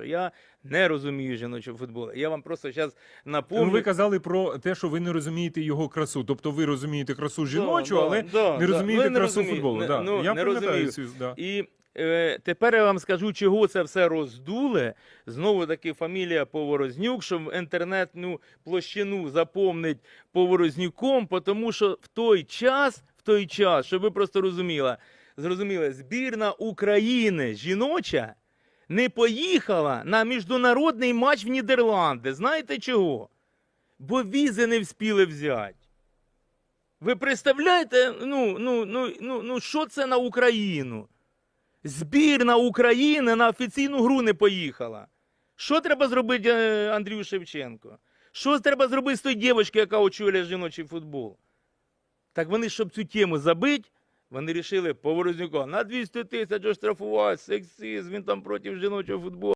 що я не розумію жіночого футболу. Я вам просто зараз напомню. Ну, ви казали про те, що ви не розумієте його красу. Тобто ви розумієте красу жіночу, да, але да, не да. розумієте Ну, не красу розумію. футболу. Не- да. ну, я не розумію. цю. Да. І е, тепер я вам скажу, чого це все роздуле. Знову таки фамілія Поворознюк, що в інтернетну площину заповнить Поворознюком, тому що в той час, в той час, щоб ви просто розуміли, зрозуміли, збірна України жіноча не поїхала на міжнародний матч в Нідерланди. Знаєте чого? Бо візи не вспіли взяти. Ви представляєте, ну, ну, ну, ну, ну, що це на Україну? Збірна України на офіційну гру не поїхала. Що треба зробити е, Андрію Шевченко? Що треба зробити з тою дівчинкою, яка очолює жіночий футбол? Так вони, щоб цю тему забити, вони рішили Поворознюка на 200 тисяч оштрафувати, сексизм, він там проти жіночого футболу.